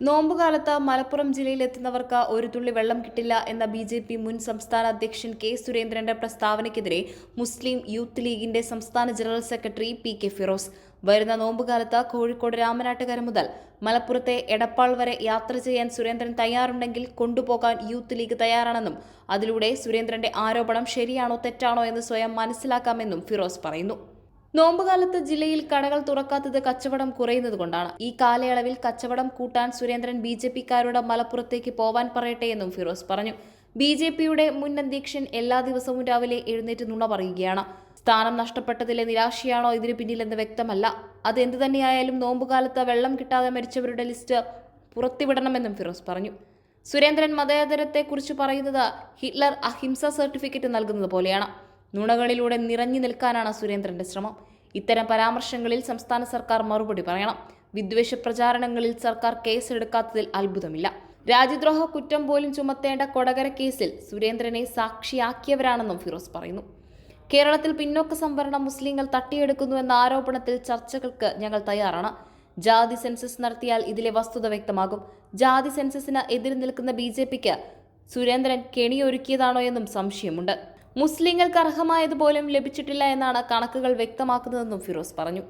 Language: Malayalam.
നോമ്പുകാലത്ത് മലപ്പുറം ജില്ലയിലെത്തുന്നവർക്ക് ഒരു തുള്ളി വെള്ളം കിട്ടില്ല എന്ന ബി ജെ പി മുൻ സംസ്ഥാന അധ്യക്ഷൻ കെ സുരേന്ദ്രന്റെ പ്രസ്താവനയ്ക്കെതിരെ മുസ്ലിം യൂത്ത് ലീഗിന്റെ സംസ്ഥാന general secretary P K Firoz. വരുന്ന നോമ്പുകാലത്ത് കോഴിക്കോട് രാമനാട്ടുകര മുതൽ മലപ്പുറത്തെ എടപ്പാൾ വരെ യാത്ര ചെയ്യാൻ സുരേന്ദ്രൻ തയ്യാറുണ്ടെങ്കിൽ കൊണ്ടുപോകാൻ യൂത്ത് ലീഗ് തയ്യാറാണെന്നും അതിലൂടെ സുരേന്ദ്രന്റെ ആരോപണം ശരിയാണോ തെറ്റാണോ എന്ന് സ്വയം മനസ്സിലാക്കാമെന്നും ഫിറോസ് പറയുന്നു. നോമ്പുകാലത്ത് ജില്ലയിൽ കടകൾ തുറക്കാത്തത് കച്ചവടം കുറയുന്നത് കൊണ്ടാണ് ഈ കാലയളവിൽ കച്ചവടം കൂട്ടാൻ സുരേന്ദ്രൻ ബി ജെ പിക്കാരോട് മലപ്പുറത്തേക്ക് പോവാൻ പറയട്ടെ എന്നും ഫിറോസ് പറഞ്ഞു. ബി ജെ പിയുടെ മുൻ അധ്യക്ഷൻ എല്ലാ ദിവസവും രാവിലെ എഴുന്നേറ്റ് നുണ പറയുകയാണ്. സ്ഥാനം നഷ്ടപ്പെട്ടതിലെ നിരാശയാണോ ഇതിന് പിന്നിലെന്ന് വ്യക്തമല്ല. അത് എന്തു തന്നെയായാലും നോമ്പുകാലത്ത് വെള്ളം കിട്ടാതെ മരിച്ചവരുടെ ലിസ്റ്റ് പുറത്തുവിടണമെന്നും ഫിറോസ് പറഞ്ഞു. സുരേന്ദ്രൻ മതേതരത്തെക്കുറിച്ച് പറയുന്നത് ഹിറ്റ്ലർ അഹിംസ സർട്ടിഫിക്കറ്റ് നൽകുന്നത് പോലെയാണ്. നുണകളിലൂടെ നിറഞ്ഞു നിൽക്കാനാണ് സുരേന്ദ്രന്റെ ശ്രമം. ഇത്തരം പരാമർശങ്ങളിൽ സംസ്ഥാന സർക്കാർ മറുപടി പറയണം. വിദ്വേഷ പ്രചാരണങ്ങളിൽ സർക്കാർ കേസെടുക്കാത്തതിൽ അത്ഭുതമില്ല. രാജ്യദ്രോഹ കുറ്റം പോലും ചുമത്തേണ്ട കൊടകര കേസിൽ സുരേന്ദ്രനെ സാക്ഷിയാക്കിയവരാണെന്നും ഫിറോസ് പറയുന്നു. കേരളത്തിൽ പിന്നോക്ക സംവരണം മുസ്ലിങ്ങൾ തട്ടിയെടുക്കുന്നുവെന്ന ആരോപണത്തിൽ ചർച്ചകൾക്ക് ഞങ്ങൾ തയ്യാറാണ്. ജാതി സെൻസസ് നടത്തിയാൽ ഇതിലെ വസ്തുത വ്യക്തമാകും. ജാതി സെൻസസിന് എതിർ നിൽക്കുന്ന ബി സുരേന്ദ്രൻ കെണിയൊരുക്കിയതാണോ എന്നും സംശയമുണ്ട്. മുസ്ലിങ്ങൾക്ക് അർഹമായതുപോലും ലഭിച്ചിട്ടില്ല എന്നാണ് കണക്കുകൾ വ്യക്തമാക്കുന്നതെന്നും ഫിറോസ് പറഞ്ഞു.